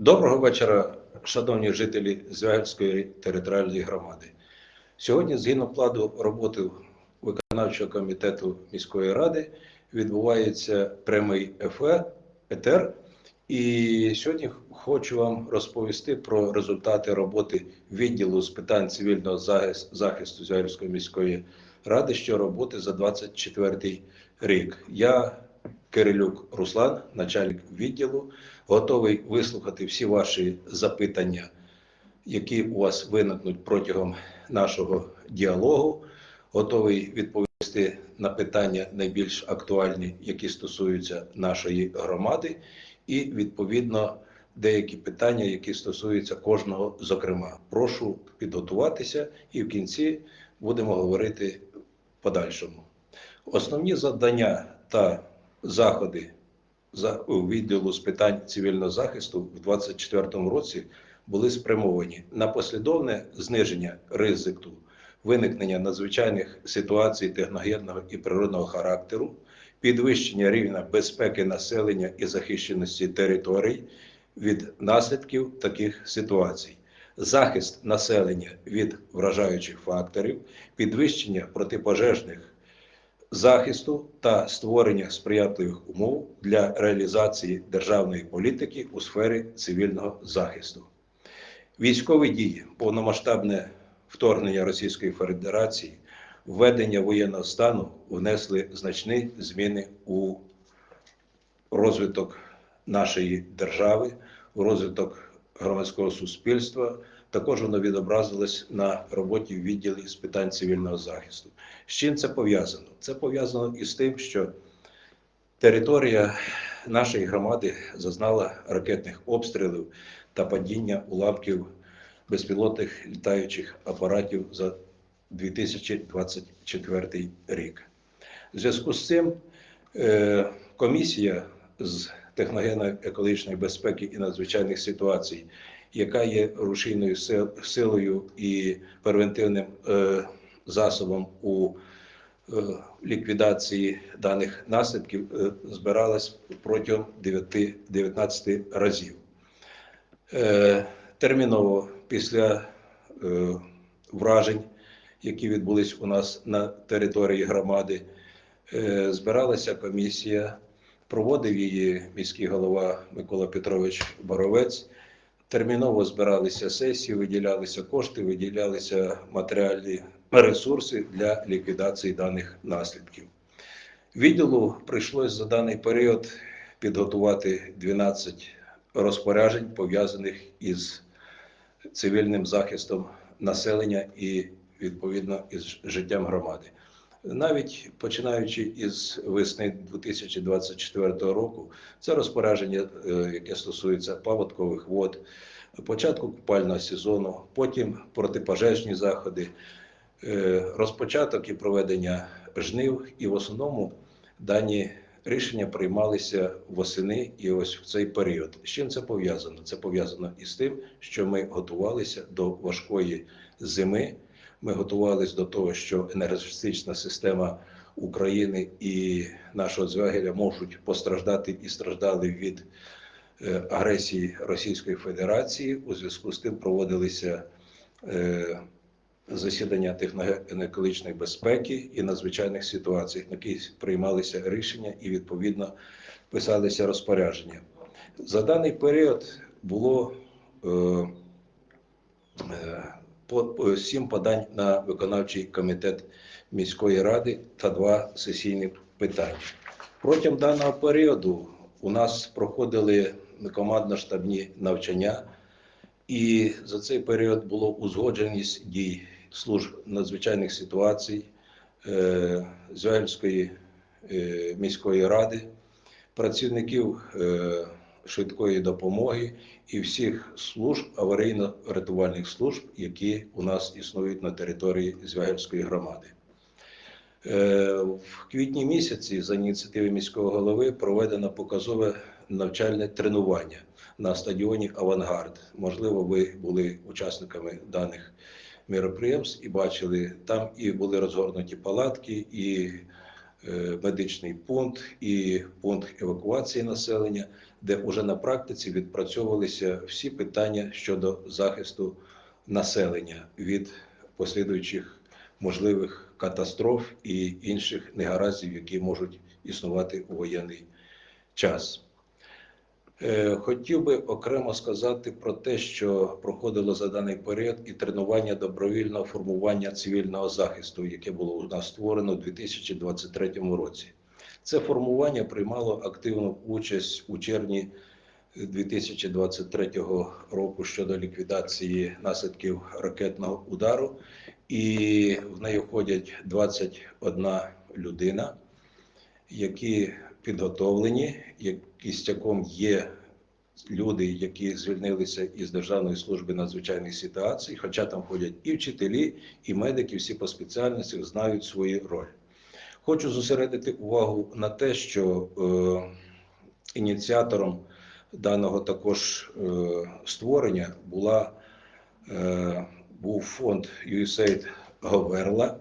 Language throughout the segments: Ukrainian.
Доброго вечора, шановні жителі Звягельської територіальної громади. Сьогодні, згідно плану роботи виконавчого комітету міської ради, відбувається прямий ефе, етер. І сьогодні хочу вам розповісти про результати роботи відділу з питань цивільного захисту Звягельської міської ради, що роботи за 24 рік. Я Кирилюк Руслан, начальник відділу, готовий вислухати всі ваші запитання, які у вас виникнуть протягом нашого діалогу. Готовий відповісти на питання найбільш актуальні, які стосуються нашої громади, і відповідно деякі питання, які стосуються кожного. Зокрема, прошу підготуватися, і в кінці будемо говорити подальшому. Основні завдання та заходи за відділу з питань цивільного захисту в 2024 році були спрямовані на послідовне зниження ризику виникнення надзвичайних ситуацій техногенного і природного характеру, підвищення рівня безпеки населення і захищеності територій від наслідків таких ситуацій, захист населення від вражаючих факторів, підвищення протипожежних захисту та створення сприятливих умов для реалізації державної політики у сфері цивільного захисту. Військові дії, повномасштабне вторгнення Російської Федерації, введення воєнного стану внесли значні зміни у розвиток нашої держави, у розвиток громадського суспільства. Також воно відобразилось на роботі в відділі з питань цивільного захисту. З чим це пов'язано? Це пов'язано із тим, що територія нашої громади зазнала ракетних обстрілів та падіння уламків безпілотних літаючих апаратів за 2024 рік. В зв'язку з цим е, комісія з техногенно-екологічної безпеки і надзвичайних ситуацій, яка є рушійною сил- силою і превентивним е, засобом у е, ліквідації даних наслідків, е, збиралась протягом 9, 19 разів. Терміново після вражень, які відбулись у нас на території громади, збиралася комісія, проводив її міський голова Микола Петрович Боровець. Терміново збиралися сесії, виділялися кошти, виділялися матеріальні ресурси для ліквідації даних наслідків. Відділу прийшлось за даний період підготувати 12 розпоряджень, пов'язаних із цивільним захистом населення і відповідно із життям громади. Навіть починаючи із весни 2024 року, це розпорядження, е, яке стосується паводкових вод, початку купального сезону, потім протипожежні заходи, е, розпочаток і проведення жнив, і в основному дані рішення приймалися восени і ось в цей період. З чим це пов'язано? Це пов'язано із тим, що ми готувалися до важкої зими. Ми готувалися до того, що енергетична система України і нашого Звягеля можуть постраждати і страждали від е, агресії Російської Федерації. У зв'язку з тим проводилися е, засідання техногенно-екологічної безпеки і надзвичайних ситуацій, на які приймалися рішення і відповідно писалися розпорядження. За даний період було е, по, сім подань на виконавчий комітет міської ради та два сесійні питання. Протягом даного періоду у нас проходили командно-штабні навчання, і за цей період було узгодженість дій служб надзвичайних ситуацій е, Звягельської е, міської ради, працівників е, швидкої допомоги і всіх служб аварійно-рятувальних служб, які у нас існують на території Звягельської громади. Е, В квітні місяці за ініціативи міського голови проведено показове навчальне тренування на стадіоні Авангард. Можливо, ви були учасниками даних міроприємств і бачили, там і були розгорнуті палатки, і медичний пункт, і пункт евакуації населення. де вже на практиці відпрацьовувалися всі питання щодо захисту населення від послідуючих можливих катастроф і інших негараздів, які можуть існувати у воєнний час. Е, Хотів би окремо сказати про те, що проходило за даний період і тренування добровільного формування цивільного захисту, яке було у нас створено у 2023 році. Це формування приймало активну участь у червні 2023 року щодо ліквідації наслідків ракетного удару, і в неї входять 21 людина, які підготовлені, як кістяком є люди, які звільнилися із Державної служби надзвичайних ситуацій, хоча там ходять і вчителі, і медики, всі по спеціальностях знають свою роль. Хочу зосередити увагу на те, що е, ініціатором даного також е, створення була, е, був фонд USAID Говерла,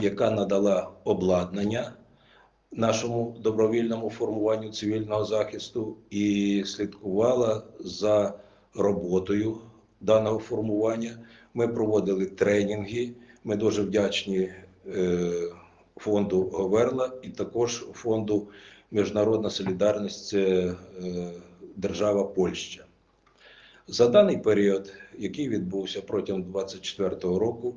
яка надала обладнання нашому добровільному формуванню цивільного захисту і слідкувала за роботою даного формування. Ми проводили тренінги. Ми дуже вдячні е, фонду Говерла і також фонду Міжнародна солідарність е, держава Польща. За даний період, який відбувся протягом 2024 року,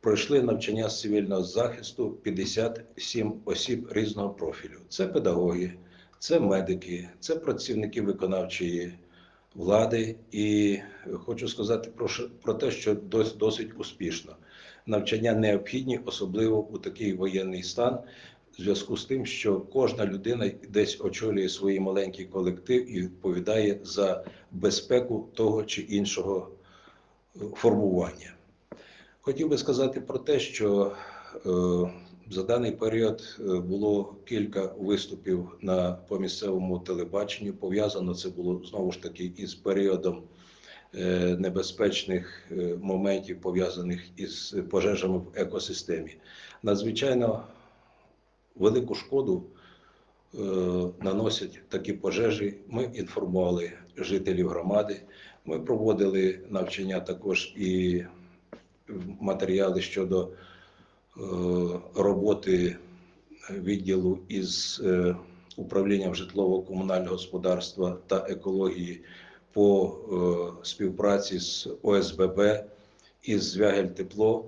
пройшли навчання з цивільного захисту 57 осіб різного профілю. Це педагоги, це медики, це працівники виконавчої влади. І хочу сказати про, про те, що дос- досить успішно. Навчання необхідні, особливо у такий воєнний стан, в зв'язку з тим, що кожна людина десь очолює свій маленький колектив і відповідає за безпеку того чи іншого е, формування. Хотів би сказати про те, що е, за даний період е, було кілька виступів на по місцевому телебаченню. Пов'язано це було знову ж таки із періодом е, небезпечних моментів, пов'язаних із пожежами в екосистемі. Надзвичайно велику шкоду наносять такі пожежі. Ми інформували жителів громади. Ми проводили навчання також і матеріали щодо е, роботи відділу із е, управлінням житлово-комунального господарства та екології по е, співпраці з ОСББ із Звягель Тепло.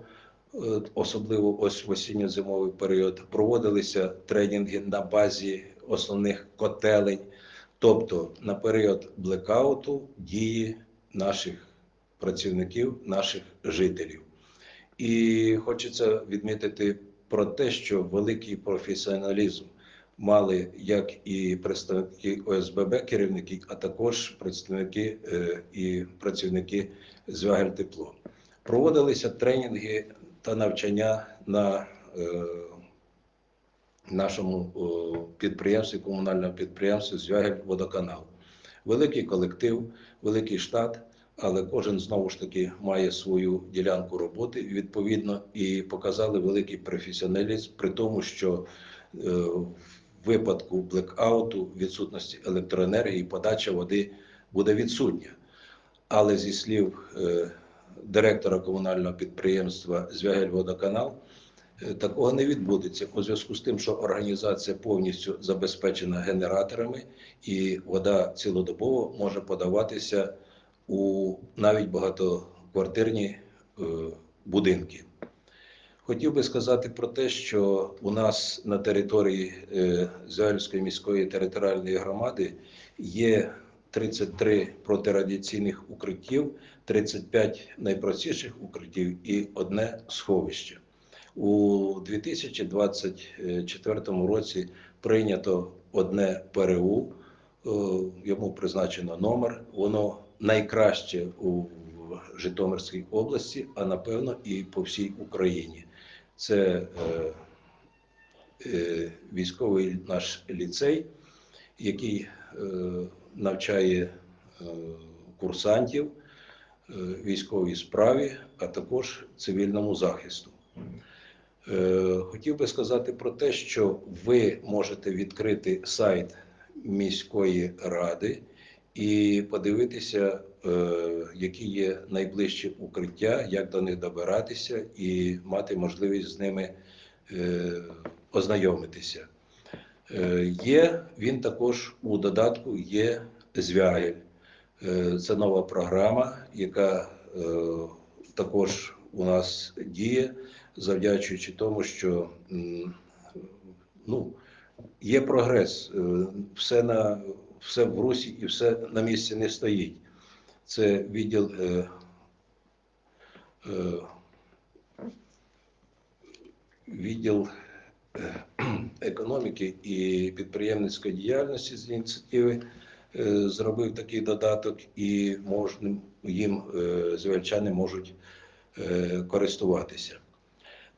Особливо ось в осінньо-зимовий період проводилися тренінги на базі основних котелень, тобто на період блекауту дії наших працівників, наших жителів. І хочеться відмітити про те, що великий професіоналізм мали як і представники ОСББ, керівники, а також представники е, і працівники Звягель Тепло. Проводилися тренінги та навчання на е, нашому підприємстві, комунальному підприємстві Звягель Водоканал. Великий колектив, великий штат, але кожен знову ж таки має свою ділянку роботи відповідно і показали великий професіоналізм при тому, що е, в випадку блекауту, відсутності електроенергії, подача води буде відсутня. Але зі слів е, директора комунального підприємства Звягель-Водоканал, е, такого не відбудеться у зв'язку з тим, що організація повністю забезпечена генераторами, і вода цілодобово може подаватися у навіть багатоквартирні е, будинки. Хотів би сказати про те, що у нас на території е, Зельської міської територіальної громади є 33 протирадіаційних укриттів, 35 найпростіших укриттів і одне сховище. У 2024 році прийнято одне ПРУ, е, йому призначено номер. Воно найкраще у Житомирській області, а напевно і по всій Україні. Це е, е, військовий наш ліцей, який е, навчає е, курсантів е, військовій справі, а також цивільному захисту. Е, Хотів би сказати про те, що ви можете відкрити сайт міської ради і подивитися, е, які є найближчі укриття, як до них добиратися, і мати можливість з ними е, ознайомитися. Е, Є він також у додатку є звягель. Це нова програма, яка також у нас діє, завдячуючи тому, що ну, є прогрес. Все, на, все в русі і все на місці не стоїть. Це відділ е, е, відділ е, економіки і підприємницької діяльності з ініціативи е, зробив такий додаток, і можна, їм е, звельчани можуть е, користуватися.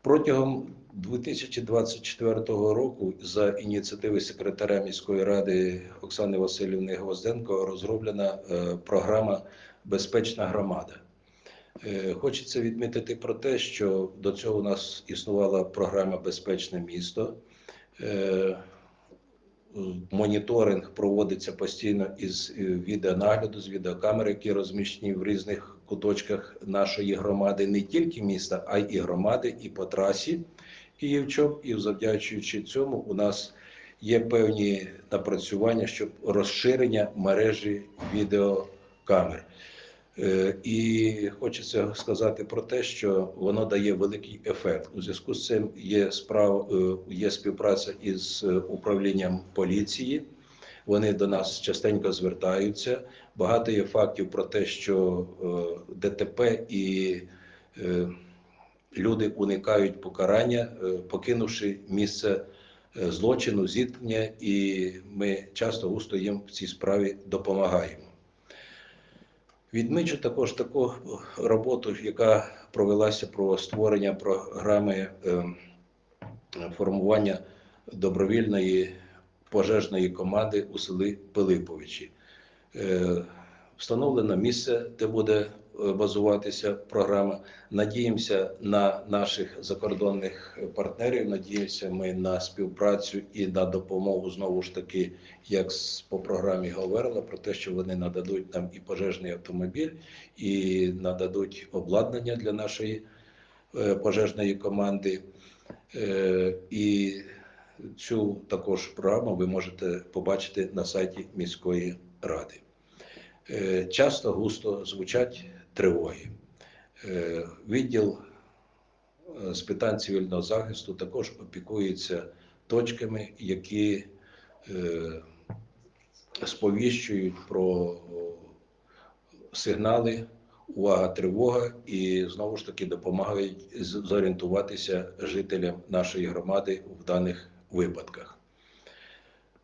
Протягом 2024 року за ініціативи секретаря міської ради Оксани Васильівни Гвозденко розроблена е, програма Безпечна громада. Е, Хочеться відмітити про те, що до цього у нас існувала програма Безпечне місто. Е, Моніторинг проводиться постійно із відеонагляду, з відеокамер, які розміщені в різних куточках нашої громади, не тільки міста, а й громади, і по трасі Київ-Чоп. І завдячуючи цьому, у нас є певні напрацювання щоб розширення мережі відеокамер. Е, І хочеться сказати про те, що воно дає великий ефект. У зв'язку з цим є справа, е, є співпраця із е, управлінням поліції. Вони до нас частенько звертаються. Багато є фактів про те, що ДТП і люди уникають покарання, е, покинувши місце е, злочину, зіткнення, і ми часто густо їм в цій справі допомагаємо. Відмічу також таку роботу, яка провелася про створення програми е, формування добровільної пожежної команди у селі Пилиповичі. Встановлено місце, де буде базуватися програма. Надіємося на наших закордонних партнерів. Надіємося ми на співпрацю і на допомогу знову ж таки, як по програмі говорила, про те, що вони нададуть нам і пожежний автомобіль, і нададуть обладнання для нашої е, пожежної команди. Е, І цю також програму ви можете побачити на сайті міської ради. Е, Часто густо звучать тривоги. Е, Відділ е, з питань цивільного захисту також опікується точками, які е, сповіщують про сигнали, увага, тривога, і знову ж таки допомагають зорієнтуватися жителям нашої громади в даних випадках.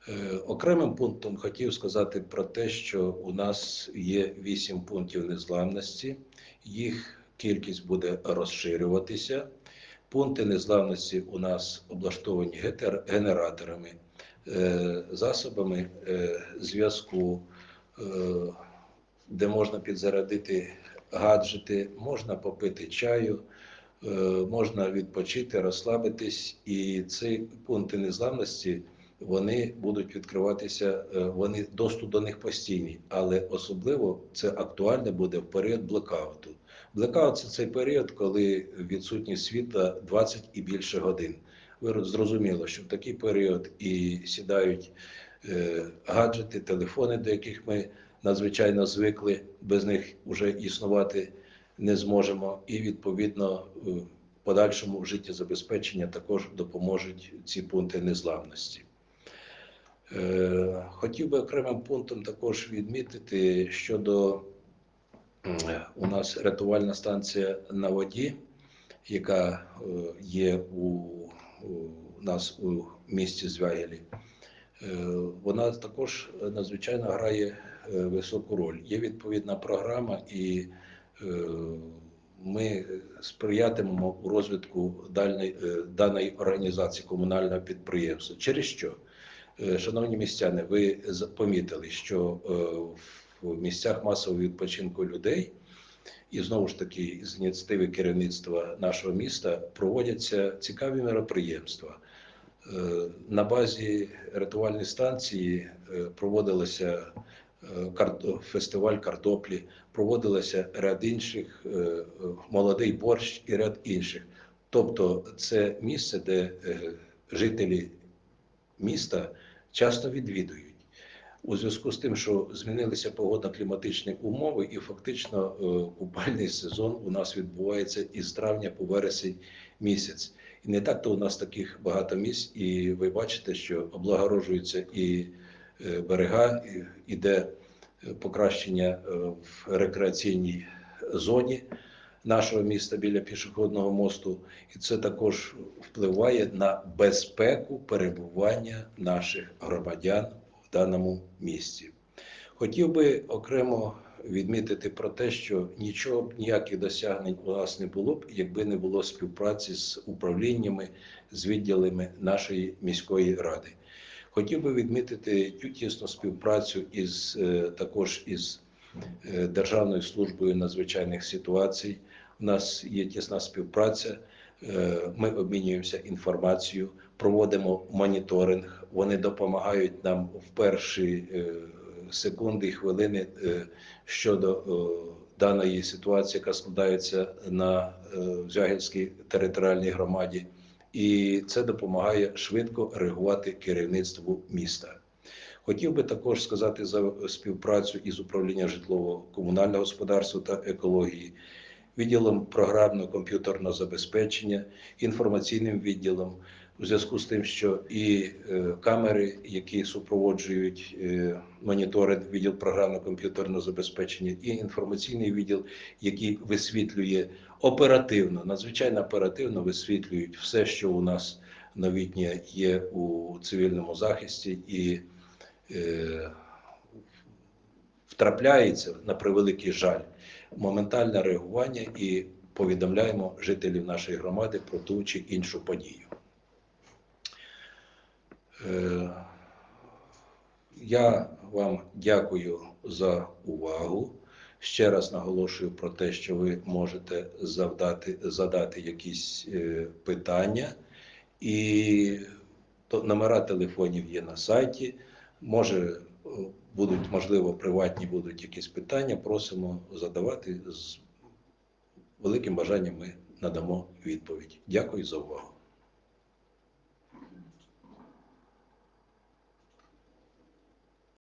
Е, Окремим пунктом хотів сказати про те, що у нас є вісім пунктів незламності, їх кількість буде розширюватися. Пункти незламності у нас облаштовані генераторами, е, засобами е, зв'язку, де можна підзарядити гаджети, можна попити чаю, можна відпочити, розслабитись. І ці пункти незламності вони будуть відкриватися, е, вони доступ до них постійний, але особливо це актуально буде в період блекауту. Блекаут це цей період, коли відсутність світла 20 і більше годин. Ви зрозуміло, що в такий період і сідають е, гаджети, телефони, до яких ми надзвичайно звикли, без них вже існувати не зможемо. І відповідно подальшому життєзабезпечення також допоможуть ці пункти незламності. Е, Хотів би окремим пунктом також відмітити щодо у нас рятувальна станція на воді, яка е, є у, у нас у місті Звягелі. Е, Вона також надзвичайно грає високу роль. Є відповідна програма, і ми сприятимемо у розвитку даної організації комунального підприємства. Через що? Е, Шановні містяни, ви помітили, що е, в місцях масового відпочинку людей, і знову ж таки з ініціативи керівництва нашого міста проводяться цікаві мероприємства. Е, На базі рятувальної станції проводилася фестиваль картоплі, проводилося ряд інших, молодий борщ і ряд інших. Тобто це місце, де жителі міста часто відвідують. У зв'язку з тим, що змінилися погодно-кліматичні умови, і фактично е, купальний сезон у нас відбувається із травня по вересень місяць. І не так то у нас таких багато місць, і ви бачите, що облагороджуються і е, берега, іде е, покращення в рекреаційній зоні нашого міста біля пішохідного мосту, і це також впливає на безпеку перебування наших громадян в даному місці. Хотів би окремо відмітити про те, що нічого б ніяких досягнень у нас не було б, якби не було співпраці з управліннями, з відділами нашої міської ради. Хотів би відмітити тісну співпрацю із е, також із Державною службою надзвичайних ситуацій. У нас є тісна співпраця. Е, Ми обмінюємося інформацією, проводимо моніторинг. Вони допомагають нам в перші е, секунди і хвилини е, щодо е, даної ситуації, яка складається на е, Звягельській територіальній громаді, і це допомагає швидко реагувати керівництву міста. Хотів би також сказати за співпрацю із управлінням житлово-комунального господарства та екології, відділом програмно-комп'ютерного забезпечення, інформаційним відділом, у зв'язку з тим, що і е, камери, які супроводжують е, моніторинг, відділ програмно-комп'ютерного забезпечення, і інформаційний відділ, який висвітлює оперативно, надзвичайно оперативно висвітлюють все, що у нас новітнє є у цивільному захисті, і втрапляється на превеликий жаль моментальне реагування і повідомляємо жителів нашої громади про ту чи іншу подію. Е, Я вам дякую за увагу. Ще раз наголошую про те, що ви можете завдати, задати якісь е, питання, і номера телефонів є на сайті. Може, е, будуть, можливо, приватні будуть якісь питання, просимо задавати з великим бажанням ми надамо відповідь. Дякую за увагу.